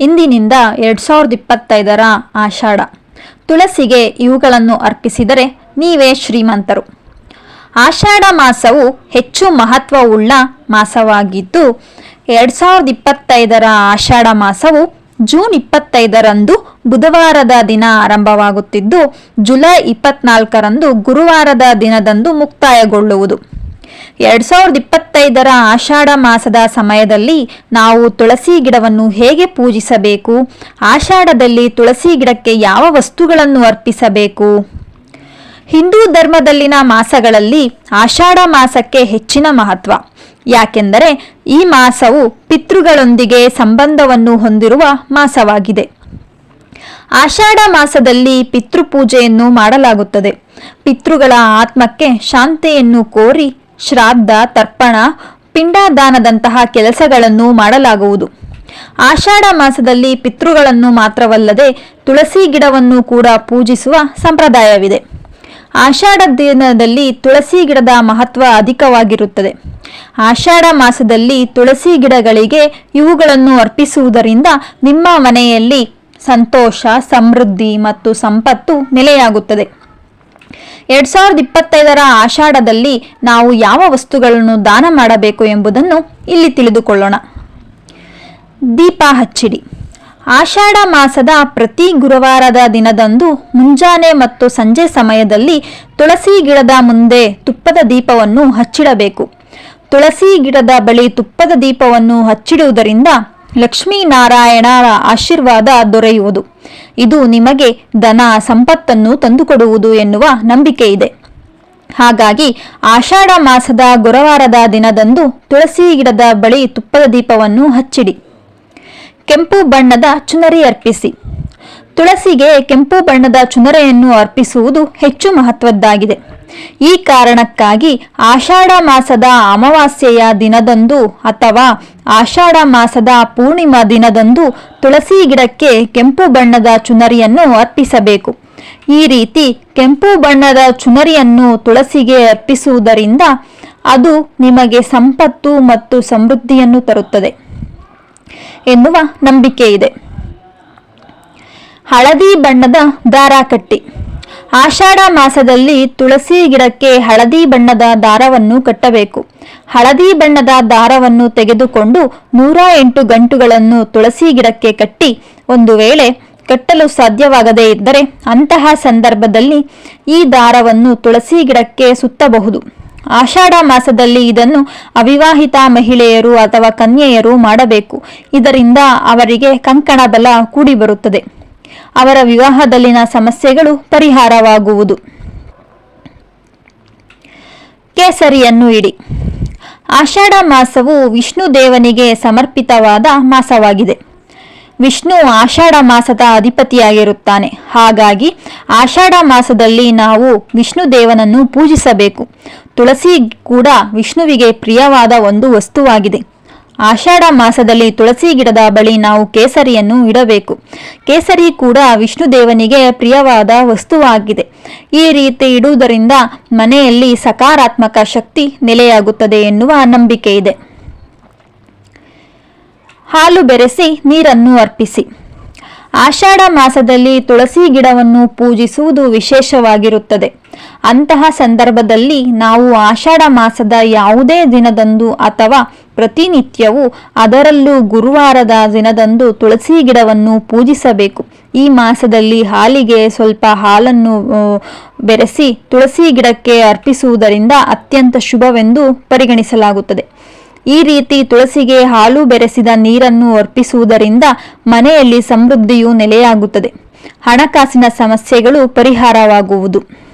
ಇಂದಿನಿಂದ ಎರಡು ಸಾವಿರದ ಇಪ್ಪತ್ತೈದರ ಆಷಾಢ. ತುಳಸಿಗೆ ಇವುಗಳನ್ನು ಅರ್ಪಿಸಿದರೆ ನೀವೇ ಶ್ರೀಮಂತರು. ಆಷಾಢ ಮಾಸವು ಹೆಚ್ಚು ಮಹತ್ವವುಳ್ಳ ಮಾಸವಾಗಿದ್ದು, ಎರಡು ಸಾವಿರದ ಇಪ್ಪತ್ತೈದರ ಆಷಾಢ ಮಾಸವು ಜೂನ್ ಇಪ್ಪತ್ತೈದರಂದು ಬುಧವಾರದ ದಿನ ಆರಂಭವಾಗುತ್ತಿದ್ದು, ಜುಲೈ ಇಪ್ಪತ್ನಾಲ್ಕರಂದು ಗುರುವಾರದ ದಿನದಂದು ಮುಕ್ತಾಯಗೊಳ್ಳುವುದು. ಎರಡ್ ಸಾವಿರದ ಇಪ್ಪತ್ತೈದರ ಆಷಾಢ ಮಾಸದ ಸಮಯದಲ್ಲಿ ನಾವು ತುಳಸಿ ಗಿಡವನ್ನು ಹೇಗೆ ಪೂಜಿಸಬೇಕು? ಆಷಾಢದಲ್ಲಿ ತುಳಸಿ ಗಿಡಕ್ಕೆ ಯಾವ ವಸ್ತುಗಳನ್ನು ಅರ್ಪಿಸಬೇಕು? ಹಿಂದೂ ಧರ್ಮದಲ್ಲಿನ ಮಾಸಗಳಲ್ಲಿ ಆಷಾಢ ಮಾಸಕ್ಕೆ ಹೆಚ್ಚಿನ ಮಹತ್ವ. ಯಾಕೆಂದರೆ ಈ ಮಾಸವು ಪಿತೃಗಳೊಂದಿಗೆ ಸಂಬಂಧವನ್ನು ಹೊಂದಿರುವ ಮಾಸವಾಗಿದೆ. ಆಷಾಢ ಮಾಸದಲ್ಲಿ ಪಿತೃಪೂಜೆಯನ್ನು ಮಾಡಲಾಗುತ್ತದೆ. ಪಿತೃಗಳ ಆತ್ಮಕ್ಕೆ ಶಾಂತಿಯನ್ನು ಕೋರಿ ಶ್ರಾದ್ದ, ತರ್ಪಣ, ಪಿಂಡದಾನದಂತಹ ಕೆಲಸಗಳನ್ನು ಮಾಡಲಾಗುವುದು. ಆಷಾಢ ಮಾಸದಲ್ಲಿ ಪಿತೃಗಳನ್ನು ಮಾತ್ರವಲ್ಲದೆ ತುಳಸಿ ಗಿಡವನ್ನು ಕೂಡ ಪೂಜಿಸುವ ಸಂಪ್ರದಾಯವಿದೆ. ಆಷಾಢ ದಿನದಲ್ಲಿ ತುಳಸಿ ಗಿಡದ ಮಹತ್ವ ಅಧಿಕವಾಗಿರುತ್ತದೆ. ಆಷಾಢ ಮಾಸದಲ್ಲಿ ತುಳಸಿ ಗಿಡಗಳಿಗೆ ಇವುಗಳನ್ನು ಅರ್ಪಿಸುವುದರಿಂದ ನಿಮ್ಮ ಮನೆಯಲ್ಲಿ ಸಂತೋಷ, ಸಮೃದ್ಧಿ ಮತ್ತು ಸಂಪತ್ತು ನೆಲೆಯಾಗುತ್ತದೆ. ಎರಡ್ ಸಾವಿರದ ಇಪ್ಪತ್ತೈದರ ಆಷಾಢದಲ್ಲಿ ನಾವು ಯಾವ ವಸ್ತುಗಳನ್ನು ದಾನ ಮಾಡಬೇಕು ಎಂಬುದನ್ನು ಇಲ್ಲಿ ತಿಳಿದುಕೊಳ್ಳೋಣ. ದೀಪ ಹಚ್ಚಿಡಿ. ಆಷಾಢ ಮಾಸದ ಪ್ರತಿ ಗುರುವಾರದ ದಿನದಂದು ಮುಂಜಾನೆ ಮತ್ತು ಸಂಜೆ ಸಮಯದಲ್ಲಿ ತುಳಸಿ ಗಿಡದ ಮುಂದೆ ತುಪ್ಪದ ದೀಪವನ್ನು ಹಚ್ಚಿಡಬೇಕು. ತುಳಸಿ ಗಿಡದ ಬಳಿ ತುಪ್ಪದ ದೀಪವನ್ನು ಹಚ್ಚಿಡುವುದರಿಂದ ಲಕ್ಷ್ಮೀನಾರಾಯಣರ ಆಶೀರ್ವಾದ ದೊರೆಯುವುದು. ಇದು ನಿಮಗೆ ಧನ ಸಂಪತ್ತನ್ನು ತಂದುಕೊಡುವುದು ಎನ್ನುವ ನಂಬಿಕೆ ಇದೆ. ಹಾಗಾಗಿ ಆಷಾಢ ಮಾಸದ ಗುರುವಾರದ ದಿನದಂದು ತುಳಸಿ ಗಿಡದ ಬಳಿ ತುಪ್ಪದ ದೀಪವನ್ನು ಹಚ್ಚಿಡಿ. ಕೆಂಪು ಬಣ್ಣದ ಚುನರಿ ಅರ್ಪಿಸಿ. ತುಳಸಿಗೆ ಕೆಂಪು ಬಣ್ಣದ ಚುನರೆಯನ್ನು ಅರ್ಪಿಸುವುದು ಹೆಚ್ಚು ಮಹತ್ವದ್ದಾಗಿದೆ. ಈ ಕಾರಣಕ್ಕಾಗಿ ಆಷಾಢ ಮಾಸದ ಅಮಾವಾಸ್ಯೆಯ ದಿನದಂದು ಅಥವಾ ಆಷಾಢ ಮಾಸದ ಪೂರ್ಣಿಮಾ ದಿನದಂದು ತುಳಸಿ ಗಿಡಕ್ಕೆ ಕೆಂಪು ಬಣ್ಣದ ಚುನರಿಯನ್ನು ಅರ್ಪಿಸಬೇಕು. ಈ ರೀತಿ ಕೆಂಪು ಬಣ್ಣದ ಚುನರಿಯನ್ನು ತುಳಸಿಗೆ ಅರ್ಪಿಸುವುದರಿಂದ ಅದು ನಿಮಗೆ ಸಂಪತ್ತು ಮತ್ತು ಸಮೃದ್ಧಿಯನ್ನು ತರುತ್ತದೆ ಎನ್ನುವ ನಂಬಿಕೆ ಇದೆ. ಹಳದಿ ಬಣ್ಣದ ದಾರ ಕಟ್ಟಿ ಆಷಾಢ ಮಾಸದಲ್ಲಿ ತುಳಸಿ ಗಿಡಕ್ಕೆ ಹಳದಿ ಬಣ್ಣದ ದಾರವನ್ನು ಕಟ್ಟಬೇಕು. ಹಳದಿ ಬಣ್ಣದ ದಾರವನ್ನು ತೆಗೆದುಕೊಂಡು ನೂರ ಎಂಟು ಗಂಟುಗಳನ್ನು ತುಳಸಿ ಗಿಡಕ್ಕೆ ಕಟ್ಟಿ ಒಂದು ವೇಳೆ ಕಟ್ಟಲು ಸಾಧ್ಯವಾಗದೇ ಇದ್ದರೆ ಅಂತಹ ಸಂದರ್ಭದಲ್ಲಿ ಈ ದಾರವನ್ನು ತುಳಸಿ ಗಿಡಕ್ಕೆ ಸುತ್ತಬಹುದು. ಆಷಾಢ ಮಾಸದಲ್ಲಿ ಇದನ್ನು ಅವಿವಾಹಿತ ಮಹಿಳೆಯರು ಅಥವಾ ಕನ್ಯೆಯರು ಮಾಡಬೇಕು. ಇದರಿಂದ ಅವರಿಗೆ ಕಂಕಣ ಬಲ ಕೂಡಿ ಬರುತ್ತದೆ ಅವರ ವಿವಾಹದಲ್ಲಿನ ಸಮಸ್ಯೆಗಳು ಪರಿಹಾರವಾಗುವುದು. ಕೇಸರಿಯನ್ನು ಇಡಿ. ಆಷಾಢ ಮಾಸವು ವಿಷ್ಣು ದೇವನಿಗೆ ಸಮರ್ಪಿತವಾದ ಮಾಸವಾಗಿದೆ. ವಿಷ್ಣು ಆಷಾಢ ಮಾಸದ ಅಧಿಪತಿಯಾಗಿರುತ್ತಾನೆ. ಹಾಗಾಗಿ ಆಷಾಢ ಮಾಸದಲ್ಲಿ ನಾವು ವಿಷ್ಣು ದೇವನನ್ನು ಪೂಜಿಸಬೇಕು. ತುಳಸಿ ಕೂಡ ವಿಷ್ಣುವಿಗೆ ಪ್ರಿಯವಾದ ಒಂದು ವಸ್ತುವಾಗಿದೆ. ಆಷಾಢ ಮಾಸದಲ್ಲಿ ತುಳಸಿ ಗಿಡದ ಬಳಿ ನಾವು ಕೇಸರಿಯನ್ನು ಇಡಬೇಕು. ಕೇಸರಿ ಕೂಡ ವಿಷ್ಣು ದೇವನಿಗೆ ಪ್ರಿಯವಾದ ವಸ್ತುವಾಗಿದೆ. ಈ ರೀತಿ ಇಡುವುದರಿಂದ ಮನೆಯಲ್ಲಿ ಸಕಾರಾತ್ಮಕ ಶಕ್ತಿ ನೆಲೆಯಾಗುತ್ತದೆ ಎನ್ನುವ ನಂಬಿಕೆ ಇದೆ ಹಾಲು ಬೆರೆಸಿ ನೀರನ್ನು ಅರ್ಪಿಸಿ. ಆಷಾಢ ಮಾಸದಲ್ಲಿ ತುಳಸಿ ಗಿಡವನ್ನು ಪೂಜಿಸುವುದು ವಿಶೇಷವಾಗಿರುತ್ತದೆ. ಅಂತಹ ಸಂದರ್ಭದಲ್ಲಿ ನಾವು ಆಷಾಢ ಮಾಸದ ಯಾವುದೇ ದಿನದಂದು ಅಥವಾ ಪ್ರತಿನಿತ್ಯವೂ ಅದರಲ್ಲೂ ಗುರುವಾರದ ದಿನದಂದು ತುಳಸಿ ಗಿಡವನ್ನು ಪೂಜಿಸಬೇಕು. ಈ ಮಾಸದಲ್ಲಿ ಹಾಲಿಗೆ ಸ್ವಲ್ಪ ಹಾಲನ್ನು ಬೆರೆಸಿ ತುಳಸಿ ಗಿಡಕ್ಕೆ ಅರ್ಪಿಸುವುದರಿಂದ ಅತ್ಯಂತ ಶುಭವೆಂದು ಪರಿಗಣಿಸಲಾಗುತ್ತದೆ. ಈ ರೀತಿ ತುಳಸಿಗೆ ಹಾಲು ಬೆರೆಸಿದ ನೀರನ್ನು ಅರ್ಪಿಸುವುದರಿಂದ ಮನೆಯಲ್ಲಿ ಸಮೃದ್ಧಿಯು ನೆಲೆಯಾಗುತ್ತದೆ. ಹಣಕಾಸಿನ ಸಮಸ್ಯೆಗಳು ಪರಿಹಾರವಾಗುವುದು.